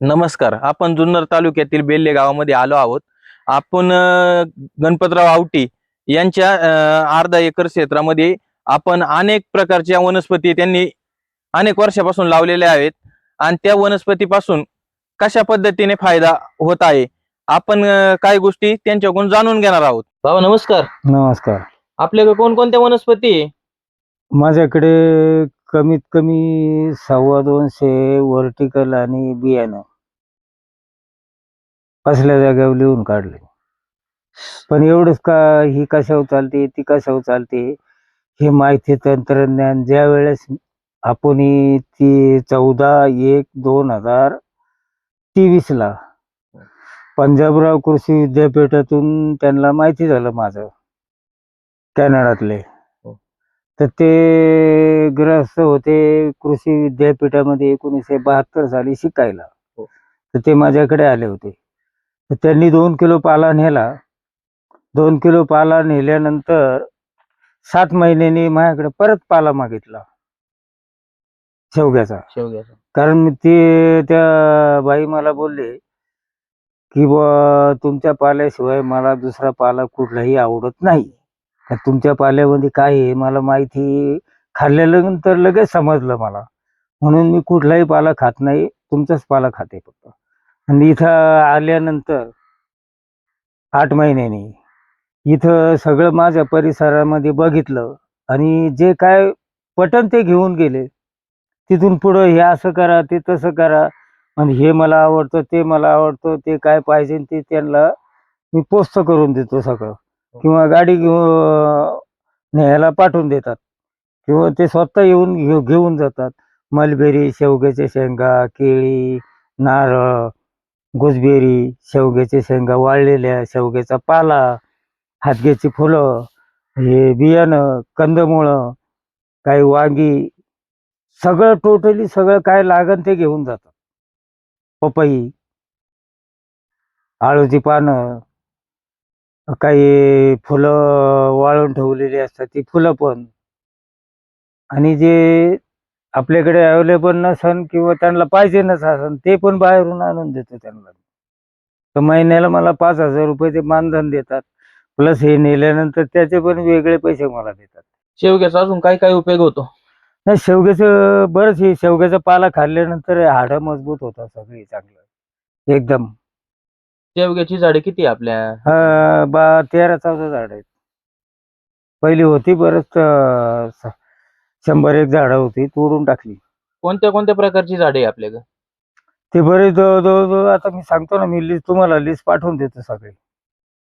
नमस्कार. आपण जुन्नर तालुक्यातील बेल्ले गावामध्ये आलो आहोत. आपण गणपतराव आवटी यांच्या अर्धा एकर क्षेत्रामध्ये आपण अनेक प्रकारच्या वनस्पती त्यांनी अनेक वर्षापासून लावलेल्या आहेत. आणि त्या वनस्पतीपासून कशा पद्धतीने फायदा होत आहे? आपण काही गोष्टी त्यांच्याकडून जाणून घेणार आहोत. बाबा नमस्कार. नमस्कार. आपल्याकडे कोणकोणत्या वनस्पती आहे? माझ्याकडे कमीत कमी सव्वा दोनशे वर्टिकल आणि बियाणं असल्या जागेवर लिहून काढले. पण एवढंच का ही कशावर चालते ती कशावर चालते हे माहिती तंत्रज्ञान ज्या वेळेस आपण ही ती चौदा एक दोन हजार तेवीस ला पंजाबराव कृषी विद्यापीठातून त्यांना माहिती झालं माझं कॅनडातले. तर ते ग्रस्त होते कृषी विद्यापीठामध्ये एकोणीसशे बहात्तर साली शिकायला. हो. तर ते माझ्याकडे आले होते. तर त्यांनी दोन किलो पाला नेला. दोन किलो पाला नेल्यानंतर सात महिन्यांनी माझ्याकडे परत पाला मागितला. शेवग्याचा. शेवग्याचा. कारण ते त्या बाई मला बोलले की बुवा तुमच्या पाल्याशिवाय मला दुसरा पाला कुठलाही आवडत नाही. तर तुमच्या पाल्यामध्ये काय आहे मला माहिती खाल्ल्यानंतर लगेच समजलं मला. म्हणून मी कुठलाही पाला खात नाही तुमचाच पाला खाते फक्त. आणि इथं आल्यानंतर आठ महिन्यानी इथं सगळं माझ्या परिसरामध्ये बघितलं आणि जे काय पटन ते घेऊन गेले तिथून पुढं हे असं करा ते तसं करा. आणि हे मला आवडतं ते मला आवडतं ते काय पाहिजे ते त्यांना मी पोस्त करून देतो सगळं. किंवा गाडी घेऊन न्यायला पाठवून देतात. किंवा ते स्वतः येऊन घेऊ घेऊन जातात. मलबेरी शेवग्याच्या शेंगा केळी नारळ गुजबेरी शेवग्याच्या शेंगा वाळलेल्या शेवग्याचा पाला हातग्याची फुलं हे बियाणं कंदमुळं काही वांगी सगळं टोटली सगळं काय लागन ते घेऊन जातात. पपई आळूची पानं काही फुलं वाळून ठेवलेली असतात ती फुलं पण. आणि जे आपल्याकडे अवेलेबल नसन किंवा त्यांना पाहिजे नसन ते पण बाहेरून आणून देतो त्यांना. तर महिन्याला मला पाच हजार रुपये ते मानधन देतात. प्लस हे नेल्यानंतर त्याचे पण वेगळे पैसे मला देतात. शेवग्याचा अजून काय काय उपयोग होतो? नाही शेवग्याचं बरंच हे शेवग्याचा पाला खाल्ल्यानंतर हाडं मजबूत होतात सगळी चांगलं. एकदम. शेवग्याची झाडे किती आहे आपल्या? बा तेरा चौदा झाड आहेत. पहिली होती बरंच अं, स- शंभर एक झाडं होती तोडून टाकली. कोणत्या कोणत्या प्रकारची झाडे आहे आपल्याकडे? ते बरेच जवळ जवळ जवळ आता मी सांगतो ना मी लिस्ट तुम्हाला लिस्ट पाठवून देतो सगळी.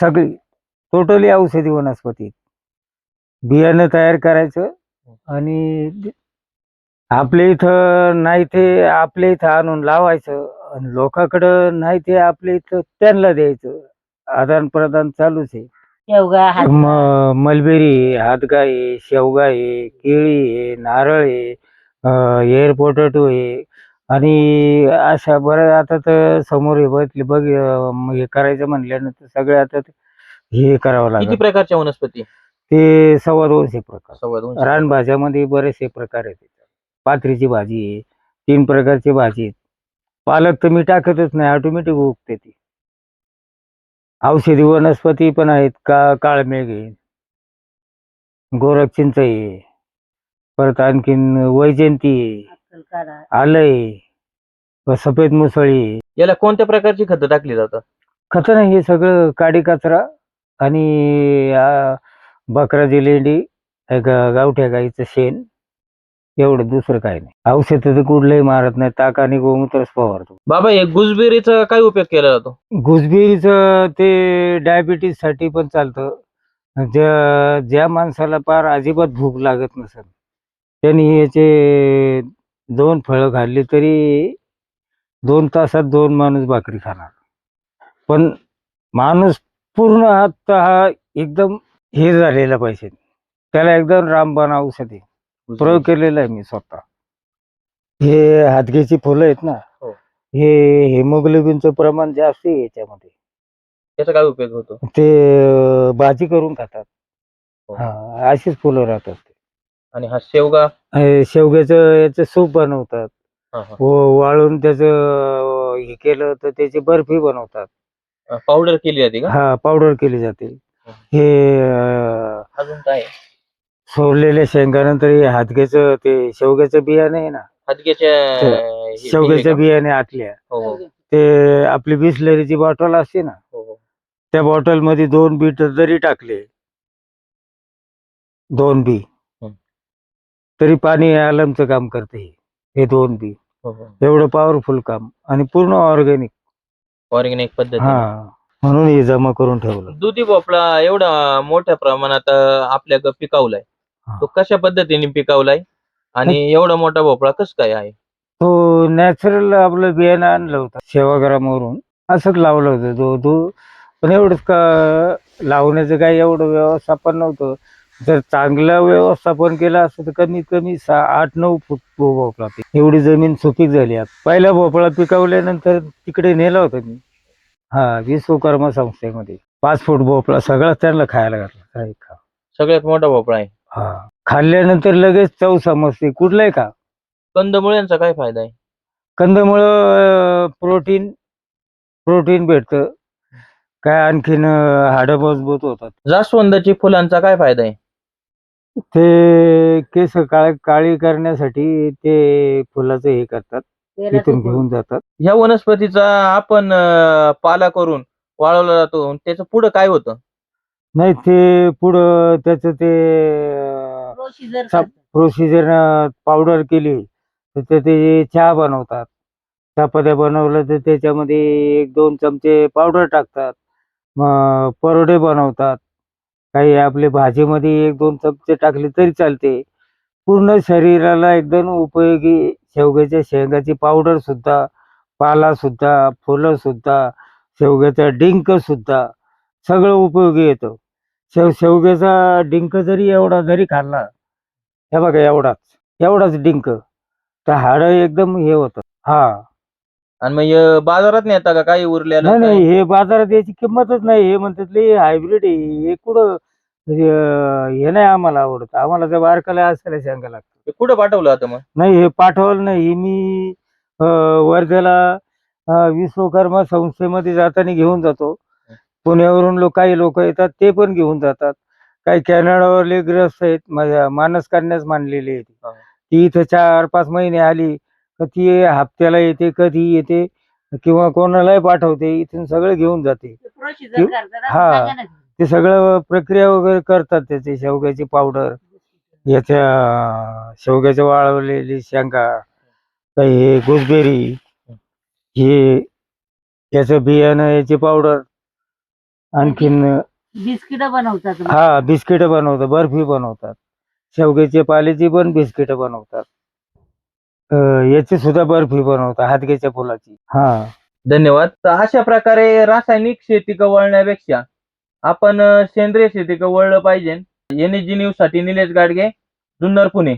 सगळी. टोटली औषधी वनस्पती. बियाणं तयार करायचं आणि आपल्या इथं नाही ते आपल्या इथं आणून लावायचं आणि लोकांकडं नाही ते आपल्या इथं त्यांना द्यायचं. आदान प्रदान चालूच आहे. शेवगा हात म- मलबेरी आहे हातगा आहे शेवगा आहे केळी आहे नारळ आहे अं, एअर पोटॅटो आहे आणि अशा बऱ्या आता तर समोर हे बघितले बघ अं, हे करायचं म्हणल्यानंतर सगळे आता ते हे करावं किती लागेल प्रकारच्या वनस्पती? ते सव्वा दोनशे प्रकार. सव्वा दोनशे रानभाज्यामध्ये बरेचसे प्रकार आहेत. पाथरीची भाजी आहे तीन प्रकारची भाजी आहेत. पालक तर मी टाकतच नाही ऑटोमॅटिक उगते ती. औषधी वनस्पती पण आहेत का काळमेघ आहे गोरख चिंच आहे परत आणखीन वैजयंती आहे काढा आलं आहे व सफेद मुसळी याला कोणत्या प्रकारची खतं टाकली जातात? खतं नाही हे सगळं काडी कचरा आणि बकराची लेंडी एक गावठ्या गाईचं शेण एवढं दुसरं काही नाही. औषध तर कुठलंही मारत नाही ताक आणि गोमूत्रच फवारतो. बाबा हे गुजबेरीचा काय उपयोग केला जातो? घुसबेरीचं ते डायबिटीजसाठी पण चालतं. ज्या ज्या माणसाला पार अजिबात भूक लागत नसेल त्यांनी याचे दोन फळं खाल्ली तरी दोन तासात दोन माणूस भाकरी खाणार. पण माणूस पूर्ण हात हा एकदम हे झालेला पाहिजे. त्याला एकदम रामबाण औषध आहे. प्रयोग केलेला आहे मी स्वतः. हे हातगेची फुलं आहेत ना हो. हे हेमोग्लोबिनचं प्रमाण जास्त आहे याच्यामध्ये. त्याचा काय उपयोग होतो? ते अं, भाजी करून खातात. हो. हा अशीच फुलं राहतात आणि हा शेवगा? हे शेवग्याचं याचं सूप बनवतात. हा, हा. व- वाळून त्याचं हे केलं तर त्याची बर्फी बनवतात. अं, पावडर केली जाते का? हा पावडर केली जाते. हे अं, अजून काय? सोडलेल्या शेंगानंतर हे हातग्याचं ते शेवग्याचं बियाणे आहे ना हातग्याच्या शेवग्याच्या? बियाणे आतल्या हो हो ते आपली बिसलरीची बॉटल असते ना हो. त्या बॉटलमध्ये दोन बीट जरी टाकले दोन बी हं. तरी पाणी अलार्मचं काम करते हे. हे दोन बी. एवढं पॉवरफुल काम आणि पूर्ण ऑर्गॅनिक ऑर्गॅनिक पद्धती हा म्हणून हे जमा करून ठेवलं दुधी भोपळा एवढा मोठ्या प्रमाणात अं, आपल्या ग- पिकावलाय. तो कशा पद्धतीने पिकावलाय? आणि एवढा मोठा भोपळा कस काय आहे? तो नॅचरल आपलं बियाणं आणलं होतं सेवाग्रामवरून असंच लावलं होतं तो तो. पण एवढंच का लावण्याचं काही एवढं व्यवस्थापन नव्हतं. जर चांगलं व्यवस्थापन केलं असतं तर कमीत कमी सहा आठ नऊ फूट भोपळा पीक. एवढी जमीन सुपीक झाली आता. पहिला भोपळा पिकवल्यानंतर तिकडे नेला होता मी. हा विश्वकर्मा संस्थेमध्ये. पाच फूट भोपळा सगळा त्यांना खायला घातला. काही खा सगळ्यात मोठा भोपळा आहे. हा. खाल्ल्यानंतर लगेच चव समजते. कुठलंय का? कंदमुळ्यांचा काय फायदा आहे? कंदमुळं प्रोटीन प्रोटीन भेटतं. काय आणखीन हाडं मजबूत होतात. जास्वंदाची फुलांचा काय फायदा आहे? ते केस काळ काळी करण्यासाठी ते फुलाचं हे करतात. तिथून घेऊन जातात. ह्या वनस्पतीचा आपण अं, पाला करून वाळवला जातो. त्याचं पुढं काय होतं? नाही ते पुढं त्याचं ते प्रोसिजर पावडर केली तर ते- ते चहा बनवतात. चहापत्या बनवलं तर त्याच्यामध्ये एक दोन चमचे पावडर टाकतात. मग परोडे बनवतात. काही आपले भाजीमध्ये एक दोन चमचे टाकले तरी चालते. पूर्ण शरीराला एकदम उपयोगी शेवग्याच्या शेंगाची पावडर सुद्धा पाला सुद्धा फुलं सुद्धा शेवग्याचा डिंक सुद्धा सगळं उपयोगी येतं. शेव शेवग्याचा डिंक जरी एवढा जरी खाल्ला हे बघा एवढाच एवढाच डिंक. तर हाडं एकदम हे होतं. हा. आणि मग हे बाजारात नेता का? काही उरलेलं नाही हे बाजारात याची किंमतच नाही. हे म्हणतात हायब्रिड आहे. हे कुठं म्हणजे, अं, हे नाही आम्हाला आवडत. आम्हाला त्या बारकाला असायला शेंगा लागतं. हे कुठं पाठवलं आता मग? नाही हे पाठवलं नाही. मी अं, वर्ध्याला अं, विश्वकर्मा संस्थेमध्ये जाताना घेऊन जातो. पुण्यावरून लोक काही लोक येतात ते पण घेऊन जातात काही कॅनडावरले ग्रस्त आहेत माझ्या मानस कन्यास मानलेले आहेत. ती इथं चार पाच महिने आली तर ती हप्त्याला येते कधी येते किंवा कोणालाही पाठवते इथून सगळं घेऊन जाते हा. ते सगळं प्रक्रिया वगैरे करतात त्याची शेवग्याची पावडर याच्या शेवग्याच्या वाळवलेली शेंगा काही हे गुजबेरी हे याचं बियाणं याची पावडर आणखीन बिस्किट बनवतात हा बिस्किट बनवतात बर्फी बनवतात. शेवग्याच्या पाल्याची पण बिस्किट बनवतात. अं, याची सुद्धा बर्फी बनवतात हातग्याच्या फुलाची. हा. धन्यवाद. तर अशा प्रकारे रासायनिक शेती वळण्यापेक्षा आपण अं, सेंद्रिय शेती वळलं पाहिजे. एन जी न्यूजसाठी निलेश गाडगे जुन्नर पुणे.